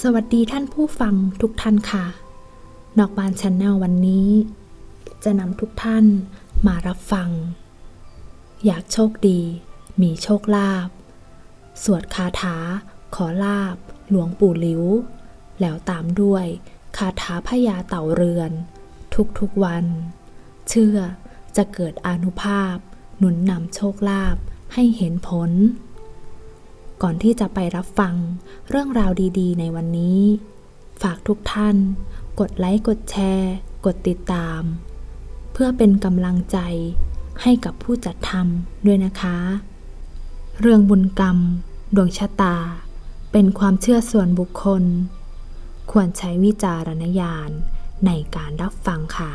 สวัสดีท่านผู้ฟังทุกท่านค่ะ นอกบานช n แนลวันนี้ จะนำทุกท่านมารับฟัง อยากโชคดี มีโชคลาภ สวดคาถา ขอลาบ หลวงปู่หลิว แล้วตามด้วยคาถาพญาเต่าเรือน ทุกๆวัน เชื่อจะเกิดอนุภาพ หนุนนำโชคลาภให้เห็นผล ก่อนที่จะไปรับฟังเรื่องราวดีๆ ในวันนี้ ฝากทุกท่าน กดไลค์ กดแชร์ กดติดตาม เพื่อเป็นกำลังใจให้กับผู้จัดทำด้วยนะคะ เรื่องบุญกรรม ดวงชะตา เป็นความเชื่อส่วนบุคคล ควรใช้วิจารณญาณในการรับฟังค่ะ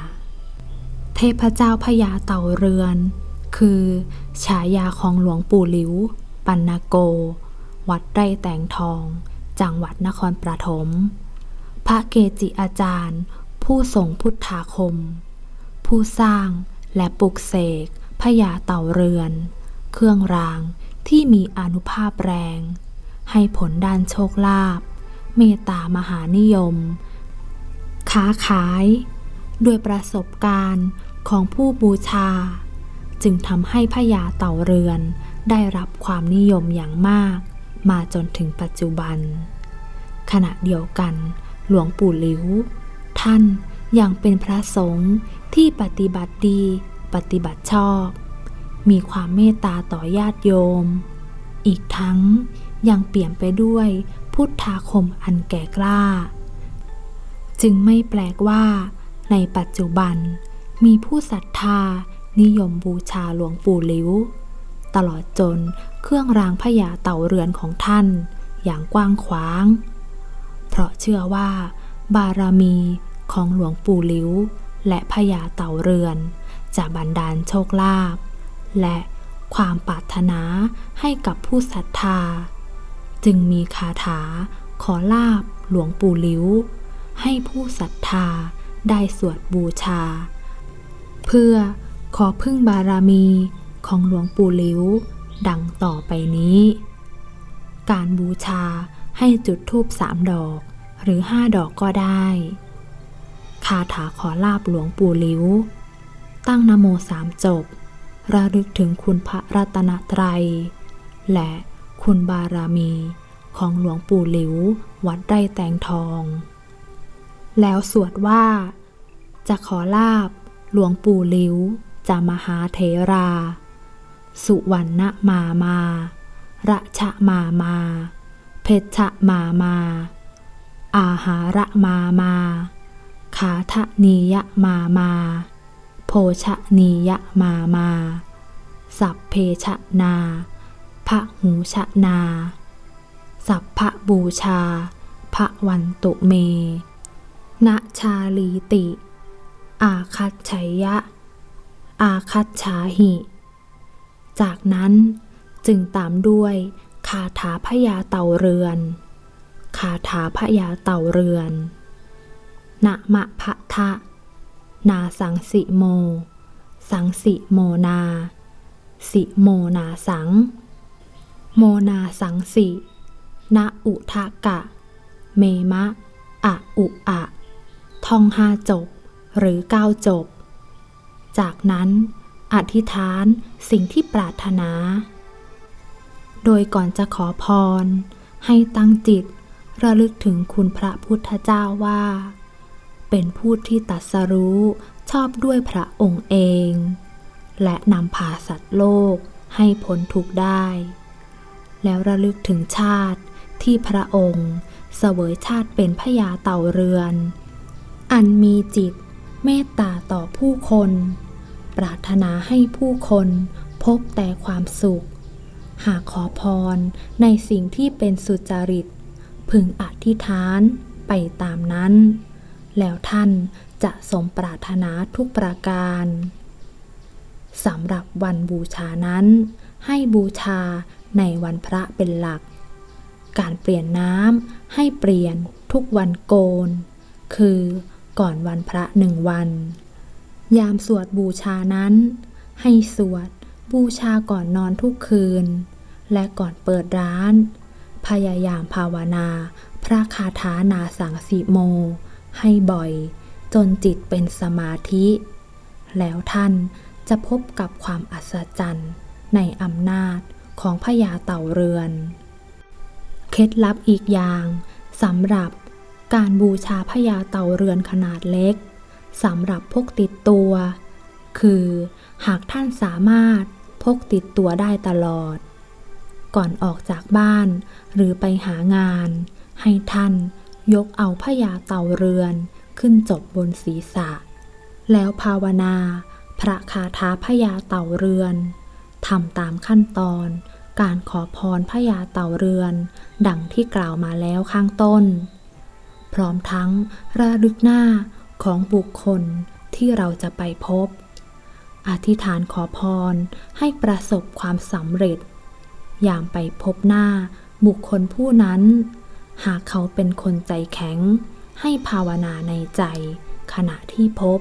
เทพเจ้าพญาเต่าเรือน คือ ฉายาของหลวงปู่หลิว ปันนาโก วัดไร่แตงทอง จังหวัดนครปฐมพระเกจิอาจารย์ ผู้ทรงพุทธาคม ผู้สร้างและปลุกเสกพญาเต่าเรือน เครื่องรางที่มีอนุภาพแรง ให้ผลด้านโชคลาภเมตตามหานิยม ค้าขาย ด้วยประสบการณ์ของผู้บูชา จึงทำให้พญาเต่าเรือนได้รับความนิยมอย่างมาก มาจนถึงปัจจุบัน ขณะเดียวกัน หลวงปู่หลิว ท่านยังเป็นพระสงฆ์ที่ปฏิบัติดี ปฏิบัติชอบ มีความเมตตาต่อญาติโยม อีกทั้งยังเปลี่ยมไปด้วยพุทธาคมอันแก่กล้า จึงไม่แปลกว่า ในปัจจุบันมีผู้ศรัทธานิยมบูชาหลวงปู่หลิว ตลอดจนเครื่องรางพญาเต่าเรือนของท่าน อย่างกว้างขวาง เพราะเชื่อว่า บารมีของหลวงปู่หลิวและพญาเต่าเรือน จะบันดาลโชคลาภและความปรารถนาให้กับผู้ศรัทธา จึงมีคาถาขอลาบหลวงปู่หลิวให้ผู้ศรัทธาได้สวดบูชา เพื่อขอพึ่งบารมี ของหลวงปู่หลิว ดังต่อไปนี้ การบูชาให้จุดธูปสามดอก หรือห้าดอกก็ได้ คาถาขอลาบหลวงปู่หลิว ตั้งนโมสามจบ ระลึกถึงคุณพระรัตนตรัย และคุณบารมีของหลวงปู่หลิว วัดไร่แตงทอง แล้วสวดว่า จะขอลาบหลวงปู่หลิวจะมหาเถรา สุวรรณมามาระชะมามา เพชชะมามา อาหาระมามา ขาทะนียะมามาโภชะนียะมามา สัพเพชะนาพระหูชะนา สัพพะบูชาพระวันตุเมณชาลีติ อาคัตชัยยะ อาคัตฉาหิ จากนั้นจึงตามด้วยคาถาพญาเต่าเรือน คาถาพญาเต่าเรือนนะมะพะทะ นาสังสิโม สังสิโมนา สิโมนาสัง โมนาสังสินะอุทะกะ เมมะ อะอุอะท่องห้าจบ หรือเก้าจบ จากนั้น อธิษฐานสิ่งที่ปรารถนา โดยก่อนจะขอพร ให้ตั้งจิต ระลึกถึงคุณพระพุทธเจ้าว่า เป็นผู้ที่ตรัสรู้ชอบด้วยพระองค์เอง และนำพาสัตว์โลกให้พ้นทุกข์ได้ แล้วระลึกถึงชาติที่พระองค์ เสวยชาติเป็นพญาเต่าเรือน อันมีจิตเมตตาต่อผู้คน ปรารถนาให้ผู้คนพบแต่ความสุข หากขอพรในสิ่งที่เป็นสุจริต พึงอธิษฐานไปตามนั้น แล้วท่านจะสมปรารถนาทุกประการสำหรับวันบูชานั้น ให้บูชาในวันพระเป็นหลัก การเปลี่ยนน้ำให้เปลี่ยนทุกวันโกน คือก่อนวันพระหนึ่งวัน ยามสวดบูชานั้น ให้สวดบูชาก่อนนอนทุกคืน และก่อนเปิดร้าน พยายามภาวนา พระคาถานาสังสีโม ให้บ่อย จนจิตเป็นสมาธิ แล้วท่านจะพบกับความอัศจรรย์ในอำนาจของพญาเต่าเรือน เคล็ดลับอีกอย่างสำหรับการบูชาพญาเต่าเรือนขนาดเล็ก สำหรับพกติดตัว คือหากท่านสามารถพกติดตัวได้ตลอด ก่อนออกจากบ้าน หรือไปหางาน ให้ท่านยกเอาพญาเต่าเรือนขึ้นจบบนศีรษะ แล้วภาวนา พระคาถาพญาเต่าเรือนทำตามขั้นตอนการขอพรพญาเต่าเรือน ดังที่กล่าวมาแล้วข้างต้น พร้อมทั้งระลึกหน้า ของบุคคลที่เราจะไปพบ อธิษฐานขอพรให้ประสบความสำเร็จ อย่ามไปพบหน้าบุคคลผู้นั้น หากเขาเป็นคนใจแข็ง ให้ภาวนาในใจขณะที่พบ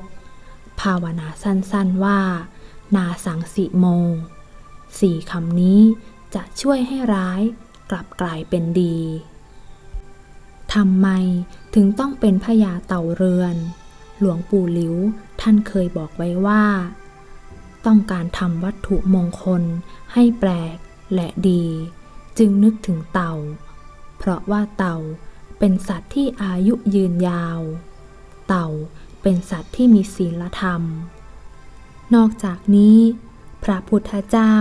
ภาวนาสั้นๆว่า นาสังสิโม สี่คำนี้จะช่วยให้ร้ายกลับกลายเป็นดี ทำไมถึงต้องเป็นพญาเต่าเรือน หลวงปู่หลิวท่านเคยบอกไว้ว่า ต้องการทำวัตถุมงคลให้แปลกและดี จึงนึกถึงเต่า เพราะว่าเต่าเป็นสัตว์ที่อายุยืนยาว เต่าเป็นสัตว์ที่มีศีลธรรม นอกจากนี้ พระพุทธเจ้า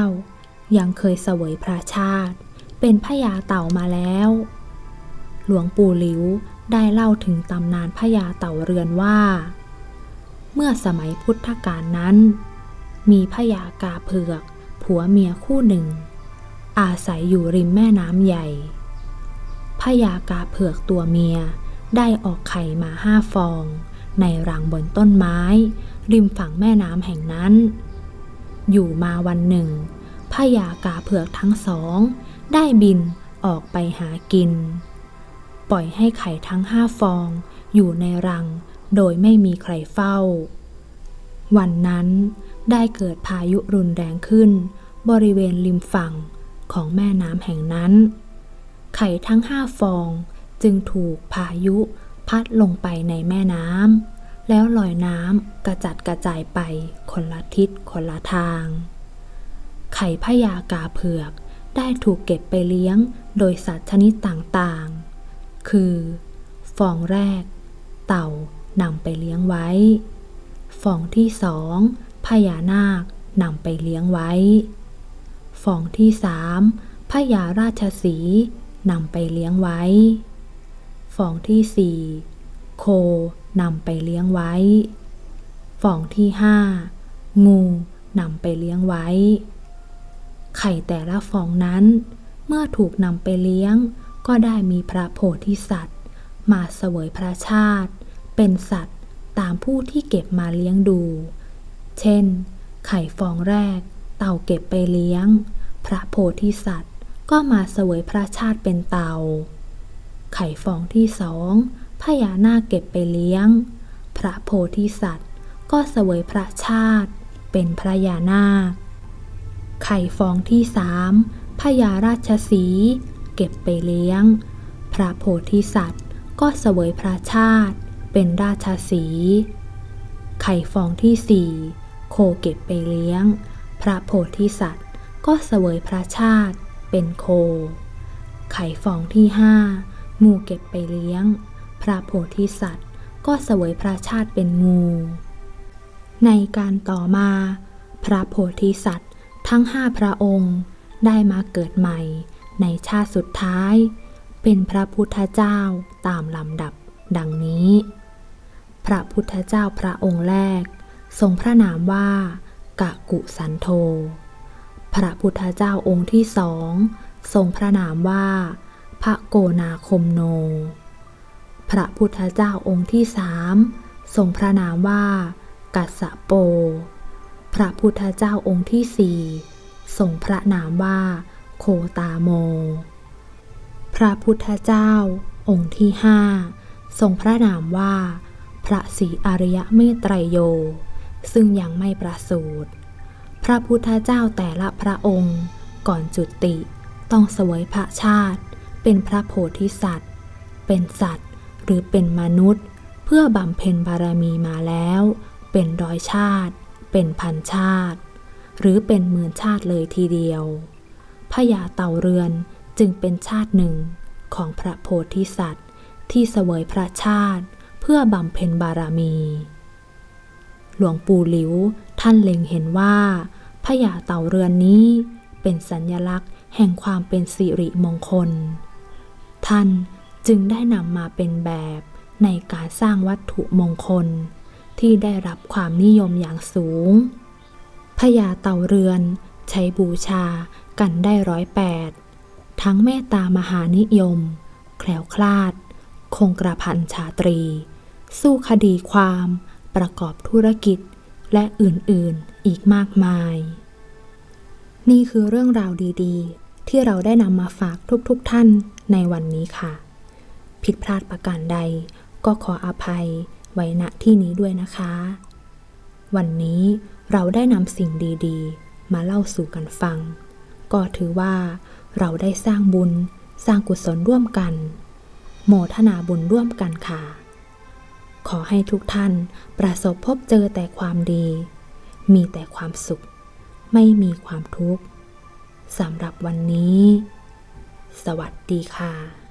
ยังเคยเสวยพระชาติ เป็นพญาเต่ามาแล้ว หลวงปู่หลิว ได้เล่าถึงตำนานพญาเต่าเรือนว่า เมื่อสมัยพุทธกาลนั้น มีพญากาเผือก ผัวเมียคู่หนึ่ง อาศัยอยู่ริมแม่น้ำใหญ่พญากาเผือกตัวเมียได้ออกไข่มาห้าฟอง ในรังบนต้นไม้ ริมฝั่งแม่น้ำแห่งนั้น อยู่มาวันหนึ่งพญากาเผือกทั้งสอง ได้บินออกไปหากิน ปล่อยให้ไข่ทั้งห้าฟอง อยู่ในรัง โดยไม่มีใครเฝ้า วันนั้นได้เกิดพายุรุนแรงขึ้น บริเวณริมฝั่งของแม่น้ำแห่งนั้น ไข่ทั้งห้าฟองจึงถูกพายุพัดลงไปในแม่น้ำแล้วลอยน้ำกระจัดกระจายไปคนละทิศคนละทาง ไข่พญากาเผือกได้ถูกเก็บไปเลี้ยงโดยสัตว์ชนิดต่างๆ คือ ฟองแรก เต่านำไปเลี้ยงไว้ ฟองที่สองพญานาคนำไปเลี้ยงไว้ ฟองที่สามพญาราชสีนำไปเลี้ยงไว้ ฟองที่สี่โคนำไปเลี้ยงไว้ ฟองที่ห้างูนำไปเลี้ยงไว้ ไข่แต่ละฟองนั้น เมื่อถูกนำไปเลี้ยง ก็ได้มีพระโพธิสัตว์ มาเสวยพระชาติ เป็นสัตว์ตามผู้ที่เก็บมาเลี้ยงดู เช่น ไข่ฟองแรก เต่าเก็บไปเลี้ยง พระโพธิสัตว์ก็มาเสวยพระชาติเป็นเต่า ไข่ฟองที่สองพญานาคเก็บไปเลี้ยง พระโพธิสัตว์ก็เสวยพระชาติ เป็นพระยานาค ไข่ฟองที่สามพญาราชสี เก็บไปเลี้ยง พระโพธิสัตว์ก็เสวยพระชาติ เป็นราชสี ไข่ฟองที่สี่โคเก็บไปเลี้ยง พระโพธิสัตว์ก็เสวยพระชาติ เป็นโค ไข่ฟองที่ห้างูเก็บไปเลี้ยง พระโพธิสัตว์ก็เสวยพระชาติเป็นงู ในการต่อมา พระโพธิสัตว์ทั้งห้าพระองค์ได้มาเกิดใหม่ ในชาติสุดท้าย เป็นพระพุทธเจ้าตามลำดับดังนี้ พระพุทธเจ้าพระองค์แรก ทรงพระนามว่ากะกุสันโธ พระพุทธเจ้าองค์ที่สองทรงพระนามว่าพระโกนาคมโน พระพุทธเจ้าองค์ที่สามทรงพระนามว่ากัสสะโป พระพุทธเจ้าองค์ที่สี่ทรงพระนามว่า โคตาโม พระพุทธเจ้า องค์ที่ห้าทรงพระนามว่า พระศรีอริยเมตไตรโย ซึ่งยังไม่ประสูติพระพุทธเจ้าแต่ละพระองค์ก่อนจุติ ต้องเสวยพระชาติ เป็นพระโพธิสัตว์ เป็นสัตว์หรือเป็นมนุษย์ เพื่อบำเพ็ญบารมีมาแล้ว เป็นร้อยชาติ เป็นพันชาติ หรือเป็นหมื่นชาติเลยทีเดียว พญาเต่าเรือนจึงเป็นชาติหนึ่งของพระโพธิสัตว์ ที่เสวยพระชาติเพื่อบำเพ็ญบารมี หลวงปู่หลิวท่านเล็งเห็นว่าพญาเต่าเรือนนี้เป็นสัญญลักษณ์แห่งความเป็นสิริมงคล ท่านจึงได้นำมาเป็นแบบในการสร้างวัตถุมงคล ที่ได้รับความนิยมอย่างสูงพญาเต่าเรือน ใช้บูชากันได้ร้อยแปดทั้งเมตตามหานิยม แคล้วคลาด คงกระพันชาตรี สู้คดีความ ประกอบธุรกิจและอื่นๆอีกมากมาย นี่คือเรื่องราวดีๆ ที่เราได้นำมาฝากทุกๆทท่านในวันนี้ค่ะ ผิดพลาดประการใดก็ขออภัยไว้ณที่นี้ด้วยนะคะ วันนี้เราได้นำสิ่งดีๆ มาเล่าสู่กันฟัง ก็ถือว่าเราได้สร้างบุญสร้างกุศลร่วมกัน โมทนาบุญร่วมกันค่ะ ขอให้ทุกท่านประสบพบเจอแต่ความดี มีแต่ความสุข ไม่มีความทุกข์สำหรับวันนี้ สวัสดีค่ะ